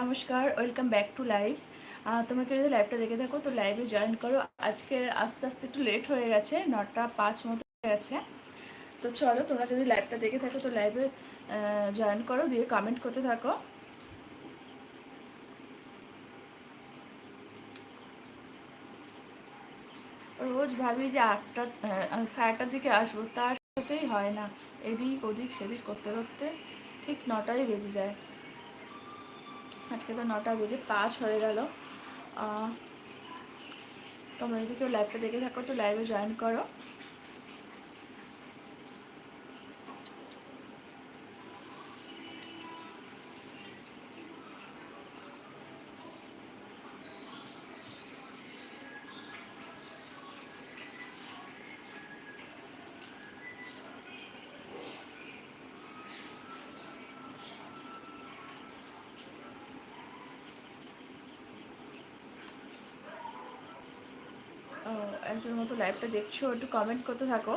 নমস্কার, welcome back to live. তোমরা কেউ যদি লাইভটা দেখে থাকো? তো লাইভে জয়েন করো। আজকে আস্তে আস্তে একটু লেট হয়ে গেছে, নটা পাঁচ মতো হয়ে গেছে। তো চলো, তোমরা যদি লাইভটা দেখে থাকো, তো লাইভে জয়েন করো, দিয়ে কমেন্ট করতে থাকো। রোজ ভাবি যে আটটা সাড়ে আটটার দিকে আসব তার সাথেই হয় না। এদিক ওদিক, সেদিক করতে করতে ঠিক নটাই বেজে যায়। আজকে তো নটা বেজে পাঁচ হয়ে গেল। তোমরা যদি কেউ লাইভটা দেখে থাকো তো লাইভে জয়েন করো। আহ, মতো লাইভটা দেখছ একটু কমেন্ট করতে থাকো।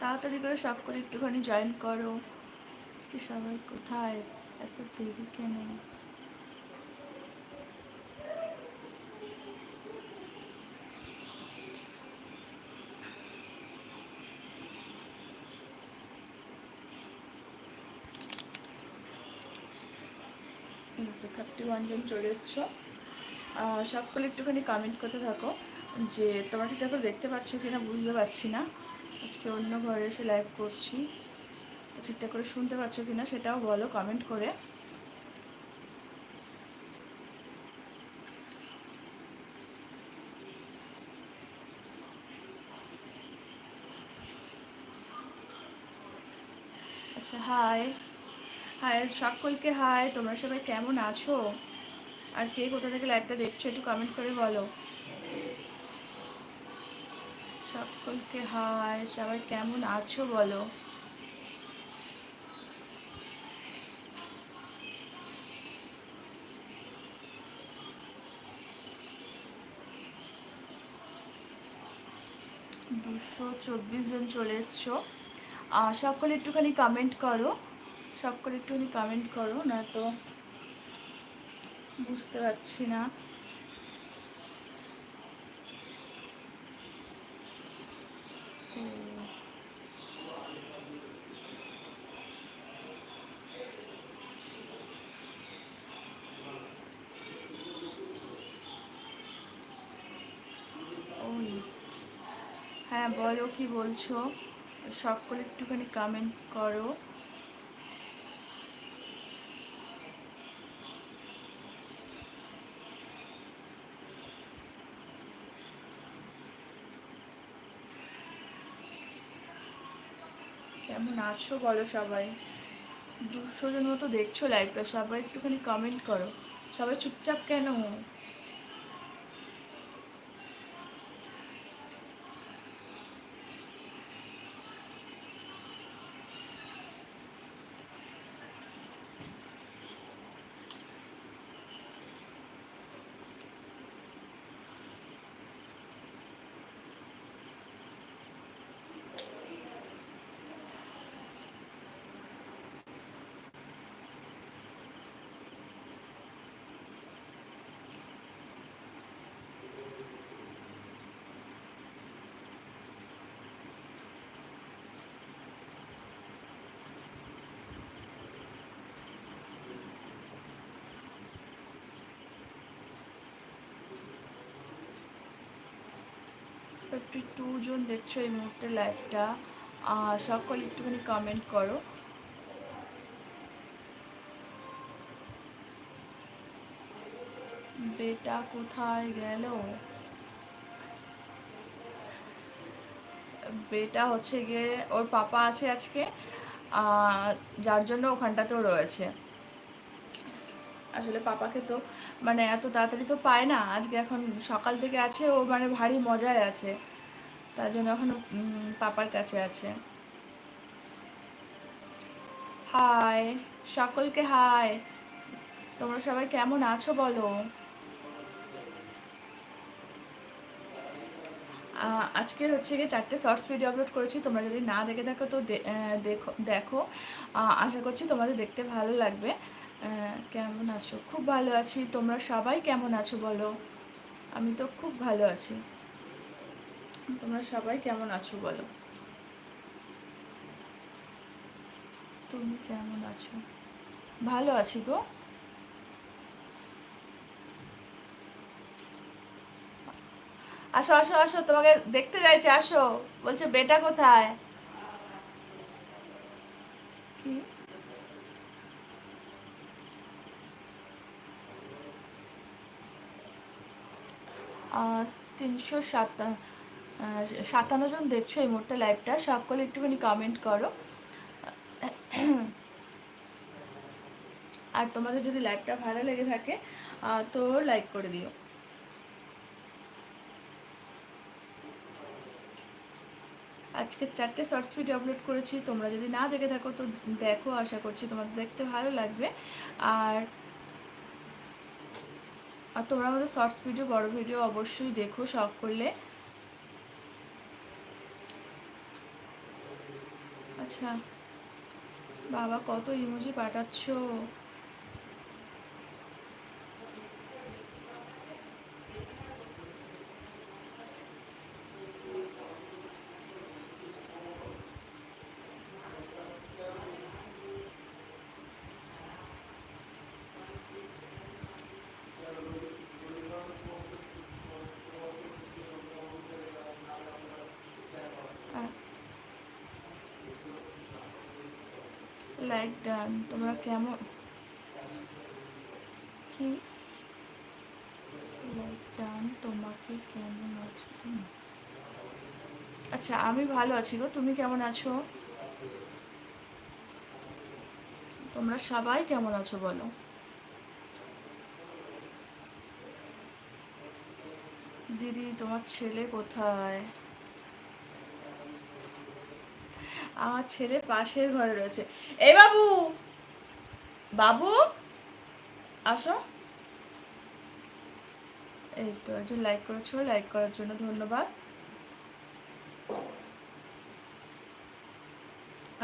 তাড়াতাড়ি করে সব করে একটুখানি জয়েন করো। কি সবাই কোথায়? এত দেরি কেন? থার্টি চলে এসছো। সকলে একটুখানি কমেন্ট করতে থাকো যে, তোমরা ঠিকঠাক করে দেখতে পাচ্ছ কি না বুঝতে পারছি না। আজকে অন্য ঘরে এসে লাইভ করছি। ঠিকঠাক করে শুনতে পাচ্ছ কি না সেটাও বলো কমেন্ট করে। আচ্ছা হাই হাই সকলকে হাই তোমরা সবাই কেমন আছো? আর কে কোথা থেকে লাইভটা দেখছ একটু কমেন্ট করে বলো। সকলকে হাই সবাই কেমন আছো বলো। দুশো চব্বিশ জন চলে এসছো। সকলে একটুখানি কমেন্ট করো। সকলে একটুখানি কমেন্ট করো না তো বুঝতে পারছি না। হ্যাঁ বলো কি বলছো? সকলে একটুখানি কমেন্ট করো। কেমন আছো বলো সবাই? দুশো জন মতো দেখছ লাইভটা সবাই একটুখানি কমেন্ট করো। সবাই চুপচাপ কেন? ফিফটি টু জন দেখছ এই মুহূর্তে লাইভটা সকলে একটুখানি কমেন্ট করো। বেটা কোথায় গেল? বেটা হচ্ছে গিয়ে, ওর পাপা আছে আজকে যার জন্য ওখানটাতেও রয়েছে। আসলে পাপাকে তো মানে এত তাড়াতাড়ি তো পায় না। আজকে এখন সকাল থেকে আছে, ও মানে ভারী মজায় আছে। তার জন্য এখন পাপার কাছে আছে। হাই, সকলকে হাই। তোমরা সবাই কেমন আছো বলো? আজকের হচ্ছে গিয়ে চারটে শর্টস ভিডিও আপলোড করেছি। তোমরা যদি না দেখে দেখো তো দেখো দেখো। আশা করছি তোমাদের দেখতে ভালো লাগবে। কেমন আছো? খুব ভালো আছি। তোমরা সবাই কেমন আছো বলো? আমি তো খুব ভালো আছি। তোমরা সবাই কেমন আছো বলো? তুমি কেমন আছো? ভালো আছি গো। আসো আসো আসো, তোমাকে দেখতে চাইছে, আসো। বলছে, বেটা কোথায়? কি? তিনশো সাতা সাতান্ন জন দেখছ এই মুহূর্তে লাইভটা সকলে একটুখানি কমেন্ট করো। আর তোমাদের যদি লাইভটা ভালো লেগে থাকে তো লাইক করে দিও। আজকে চারটে শর্টস ভিডিও আপলোড করেছি। তোমরা যদি না দেখে থাকো, তো দেখো, আশা করছি তোমাদের দেখতে ভালো লাগবে। আর আর তোমরা আমাদের শর্টস ভিডিও, বড় ভিডিও অবশ্যই দেখো, শখ করলে। আচ্ছা বাবা কত ইমোজি পাঠাচ্ছো। লাইক ডান তোমরা কেমন? কি? লাইক ডান তোমাকে কেমন আছো তুমি? আচ্ছা আমি ভালো আছি গো। তুমি কেমন আছো? তোমরা সবাই কেমন আছো বলো? দিদি, তোমার ছেলে কোথায়? আমার ছেলে পাশের ঘরে রয়েছে। এই বাবু বাবু, আসো। এই তো, একজন লাইক করেছ লাইক করার জন্য ধন্যবাদ।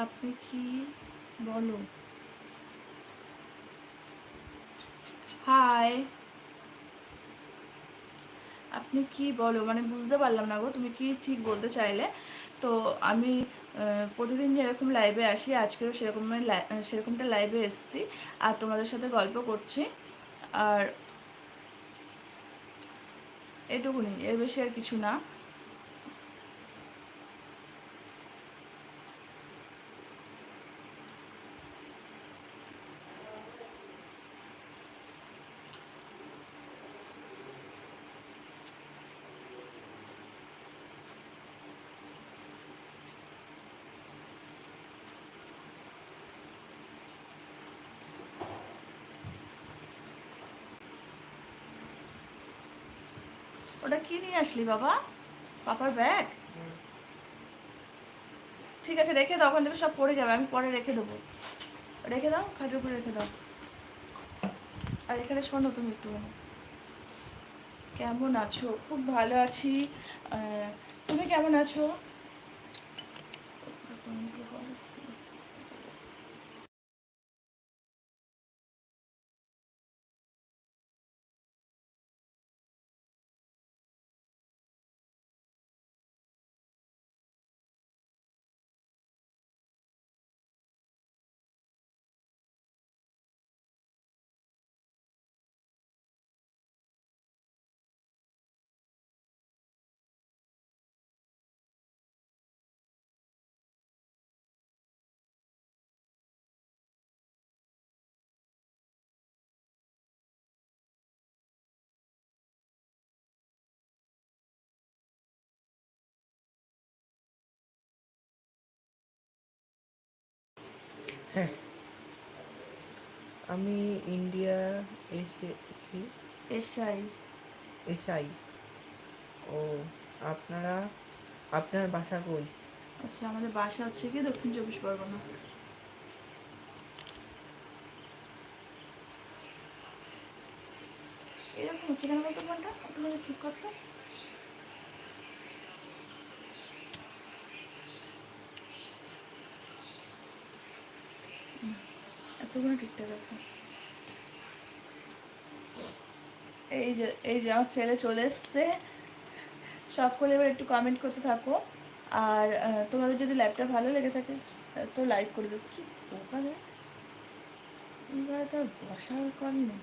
আপনি কি বলো? হাই আপনি কি বলো? মানে বুঝতে পারলাম না গো, তুমি কি ঠিক বলতে চাইলে? তো আমি প্রতিদিন যেরকম লাইভে আসি, আজকেও সেরকম সেরকমটা লাইভে এসেছি। আর তোমাদের সাথে গল্প করছি। আর এটুকুনি, এর বেশি আর কিছু না। ওটা কি নিয়ে আসলি বাবা? পাপার ব্যাগ? ঠিক আছে, রেখে দাও, ওখান থেকে সব পড়ে যাবে, আমি পরে রেখে দেবো। রেখে দাও, খাটের উপরে রেখে দাও। আর এখানে শোনো তুমি একটু কেমন আছো? খুব ভালো আছি। তুমি কেমন আছো? হ্যাঁ। আমি ইন্ডিয়া এসে কি? এসাই এসআই ও আপনারা আপনার বাসা কই? আচ্ছা আমাদের বাসা হচ্ছে কি দক্ষিণ চব্বিশ পরগনা। এরকম হচ্ছে কেন বলতো ফোনটা? একটু ঠিক করতো? তবুও ঠিকঠাক আছে? এই যে এই যে আমার ছেলে চলে এসছে। সকলে এবার একটু কমেন্ট করতে থাকো। আর তোমাদের যদি ভালো লেগে থাকে তো লাইক করে দেবো কি এবারে তো বসার কর নেই।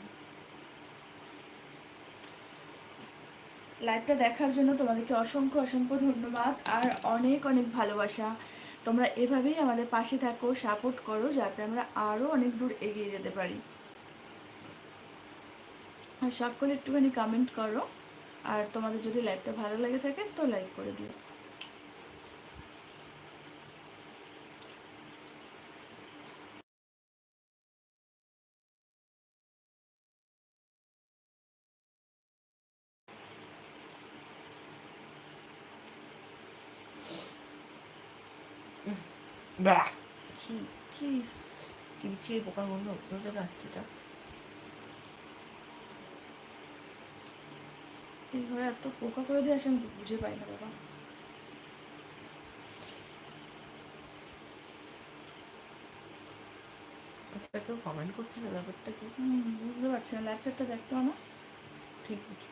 লাইভটা দেখার জন্য তোমাদেরকে অসংখ্য অসংখ্য ধন্যবাদ। আর অনেক অনেক ভালোবাসা। তোমরা এভাবেই আমাদের পাশে থাকো সাপোর্ট করো, যাতে আমরা আরও অনেক দূর এগিয়ে যেতে পারি। আর সকলে একটুখানি কমেন্ট করো। আর তোমাদের যদি লাইভটা ভালো লাগে থাকে, তো লাইক করে দিও। কি কি কিনছে পোকা গন্ধ থেকে আসছে এটা এই ঘরে এত পোকা করে দিয়ে আসে আমি বুঝে পাই না বাবা আচ্ছা কেউ কমেন্ট করছে না ব্যাপারটা কি বুঝতে পারছি না ল্যাপচারটা দেখতে না ঠিক আছে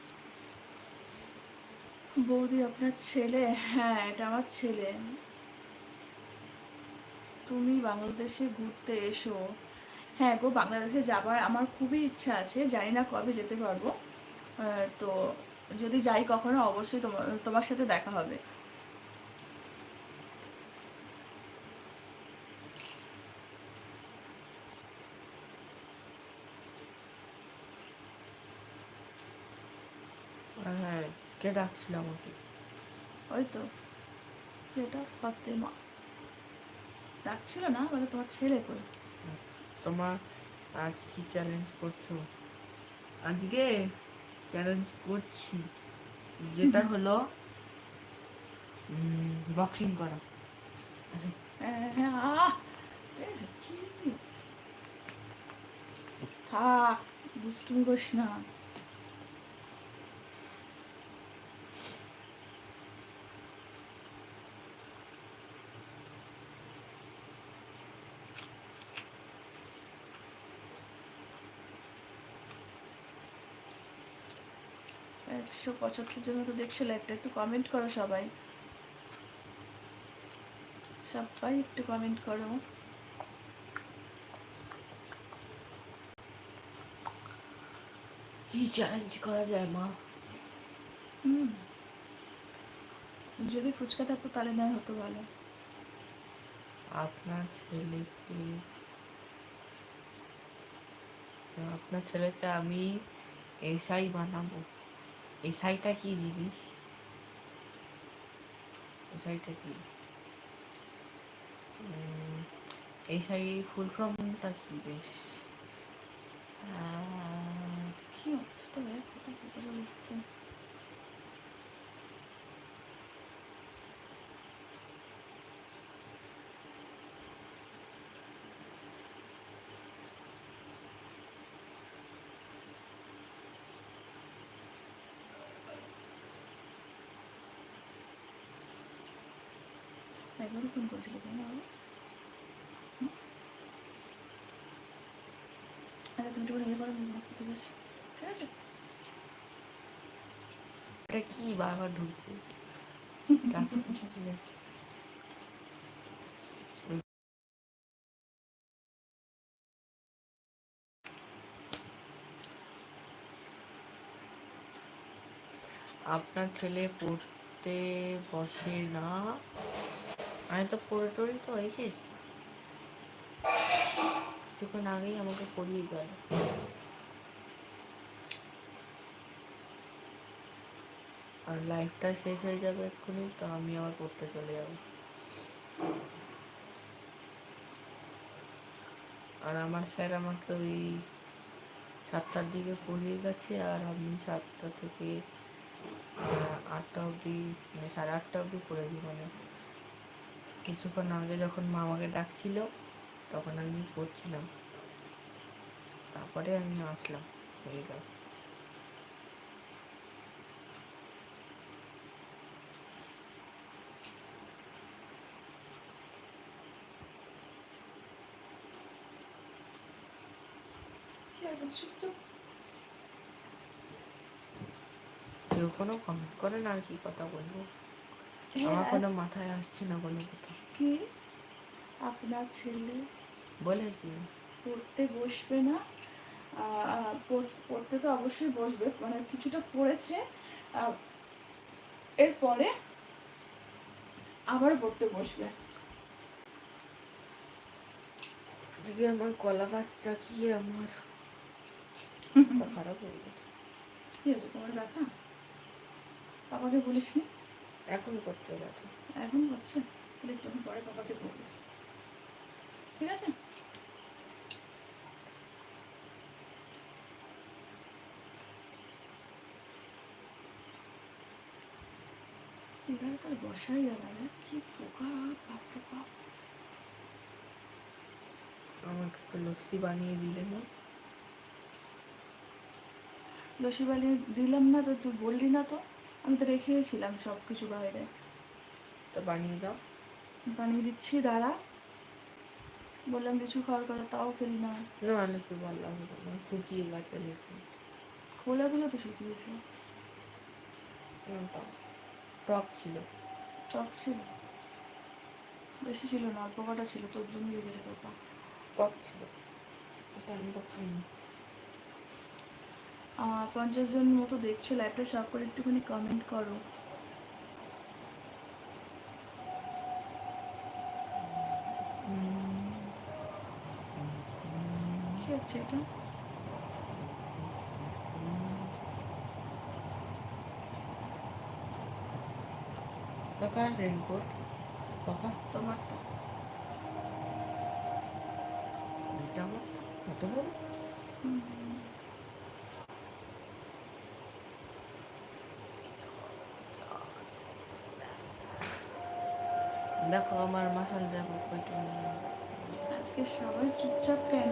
বৌদি আপনার ছেলে হ্যাঁ এটা আমার ছেলে তুমি বাংলাদেশে ঘুরতে এসো। হ্যাঁ গো বাংলাদেশে যাবার আমার খুবই ইচ্ছা আছে। জানি না কবে যেতে পারব। তো যদি যাই কখনো অবশ্যই তোমার তোমার সাথে দেখা হবে। হ্যাঁ কে ডাকছিল আমাকে। ওই তো সেটা ফাতেমা। ডাকছিল না বলে তোমার ছেলে কই? তোমার আজ কি চ্যালেঞ্জ করছ? আজকে চ্যালেঞ্জ করছি। যেটা হলো বক্সিং করা। হ্যাঁ, হ্যাঁ? কি? থাক দুষ্টুমি করিস না। একশো পঁচাত্তর জন তো দেখছ একটা একটু কমেন্ট করো সবাই। সবাই একটু কমেন্ট করো। কি চ্যালেঞ্জ করা যায় মা? হুম। যদি ফুচকা থাকতো তাহলে নয় হতো ভালো। আপনার ছেলেকে আপনার ছেলেকে আমি এসআই বানাবো। এসআইটা কি জিনিস? এই সাইটা কি? এই সাই ফুল ফর্মটা কি বেশ? কি অবস্থা কোথায় কোথায় কথা ফোন করেছিল কেন বাবা? হুম? আচ্ছা তুমি একটু ইয়ে করো ঠিক আছে? এটা কি বারবার ঢুকছে। আপনার ছেলে পড়তে বসে না। আমি তো পড়ে টড়ি তো এসেছি কিছুক্ষণ আগেই আমাকে পড়িয়ে গেল। আর লাইফটা শেষ হয়ে যাবে এক্ষুনি, তো আমি আবার পড়তে চলে যাব। আর আমার স্যার আমাকে ওই সাতটার দিকে পড়িয়ে গেছে, আর আমি সাতটা থেকে আটটা অবধি মানে সাড়ে আটটা অবধি পড়েছি মানে। কিছুক্ষণ আগে যখন মা আমাকে ডাকছিল তখন আমি পড়ছিলাম। তারপরে আমি আসলাম হয়ে গেছে কেউ কোনো কমেন্ট করে না আর কি কথা বলব। আমার কোনো মাথায় আসছে না কোনো কথা। কি? আপনার ছেলে? বলেছি পড়তে বসবে না? পড়তে তো অবশ্যই বসবে। মানে কিছুটা পড়েছে। এরপরে আবার পড়তে বসবে। আজকে আমার কলা গাছটা কি আমার? খারাপ হয়ে গেছে। কি আছে তোমার দেখা পাপাকে বলিস নি এখন করতে গেছে এখন। করছে তাহলে একটু পরে পাপাকে বলবে। ঠিক আছে? এবারে তার বসাই যাবে না। কি পোকা বাপ বাপ। আমাকে একটু লস্যি বানিয়ে দিলে না? লসি বানিয়ে দিলাম না তো তুই বললি না তো। আমি তো রেখেছিলাম সব কিছু বাইরে। তো বানিয়ে দাও। বানিয়ে দিচ্ছি দাঁড়া। বললাম কিছু খাওয়ার কথা তাও খেলি না। না আলে তো না শুকিয়ে গেছে খোলাগুলো তো শুকিয়েছে। টক ছিল। টক ছিল? বেশি ছিল না অল্প কটা ছিল তোর জন্য রেখেছে পাপা টক ছিল। আমি তো খাইনি। পঞ্চাশ জন মতো দেখছ লাইভটা করে একটুখানি কমেন্ট করো। কি হচ্ছে এটা? কাকার রেনকোট কাকা তোমারটা? এটা আমার কত বড়? দেখো আমার মাসাল দেখো কয়টা আজকে সবাই চুপচাপ কেন?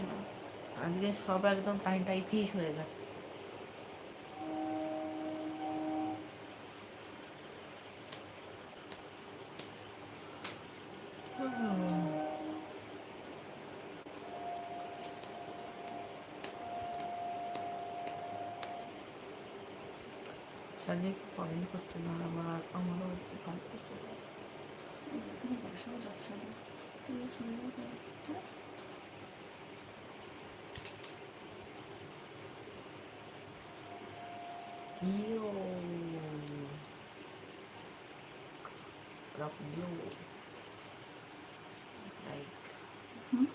না। আজকে সব একদম টাইম টাই ফিস হয়ে গেছে চালিয়ে কমেন্ট করতে না আমার আমারও একটু ভালো করতে না। এখানে বসাও যাচ্ছে না তুইও শুনে যাবে, ঠিক আছে Yo. Rock yo. Like. হুম?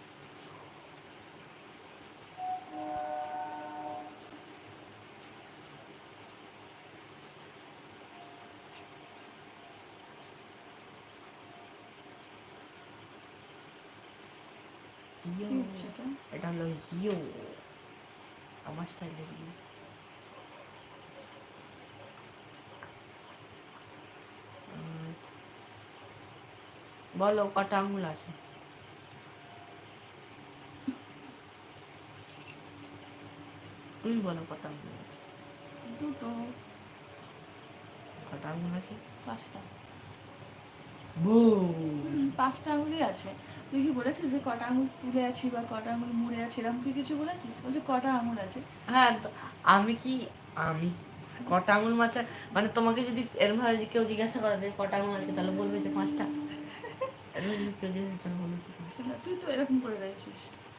Yo. কি হচ্ছে এটা এটা হলো ইয়ো আমার স্টাইলের ইয়ো বলো কটা আঙুল আছে? তুই বলো কটা আঙুল আছে? দুটো। কটা আঙুল আছে? পাঁচটা। পাঁচটা আঙুলই আছে। তুই কি বলেছিস যে কটা আঙুল তুলে আছি বা কটা আঙুল মুড়ে আছে? এরকম কি কিছু বলেছিস? বলছে কটা আঙুল আছে। হ্যাঁ আমি কি আমি কটা আঙুল মাছা মানে তোমাকে যদি এরম ভাবে যদি কেউ জিজ্ঞাসা করে যে কটা আঙুল আছে তাহলে বলবে যে পাঁচটা। তো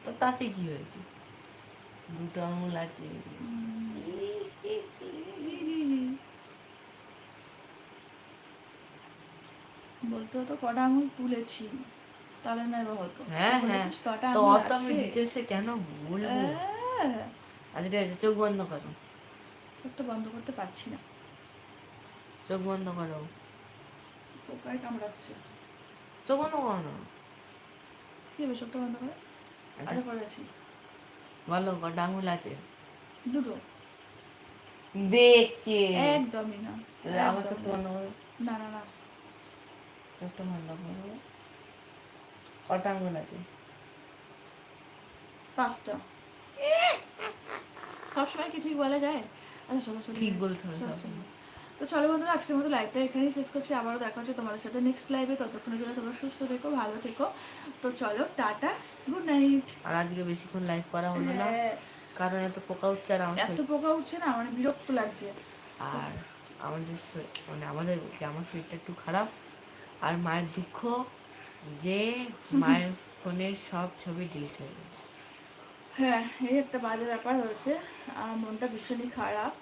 তো তাতে কি হয়েছে? দুটো আঙুল আছে বলতে হতো কটা আঙুল তুলেছি তাহলে না এবার হতো হ্যাঁ হ্যাঁ তো কেন আচ্ছা ঠিক চোখ বন্ধ করো চোখটা বন্ধ করতে পারছি না চোখ বন্ধ করো পোকায় কামড়াচ্ছে চোখ বন্ধ করো না কি হবে চোখটা বন্ধ করে আরে করেছি বলো কটা আঙুল আছে দুটো দেখছে একদমই না আমার চোখটা বন্ধ করো না না না চোখটা বন্ধ করো কটা আঙুল আছে পাঁচটা সবসময় কি ঠিক বলা যায় আচ্ছা শোনো ঠিক বলতে হবে। তো চলো বন্ধুরা আজকের মতো লাইভটা এখানেই শেষ করছি। আবারও দেখা হচ্ছে তোমাদের সাথে নেক্সট লাইভে ততক্ষণের জন্য তোমরা সুস্থ থেকো ভালো থেকো। তো চলো টাটা গুড নাইট আর আজকে বেশিক্ষণ লাইভ করা হলো না। কারণ এত পোকা উঠছে আর হ্যাঁ, এত পোকা উঠছে না মানে বিরক্ত লাগছে। আর আমাদের মানে আমাদের আমার শরীরটা একটু খারাপ। আর মায়ের দুঃখ যে মায়ের ফোনের সব ছবি ডিলিট হয়ে গেছে। হ্যাঁ এই একটা বাজে ব্যাপার হয়েছে। আর মনটা ভীষণই খারাপ।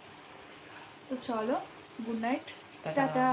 তো চলো গুড নাইট টাটা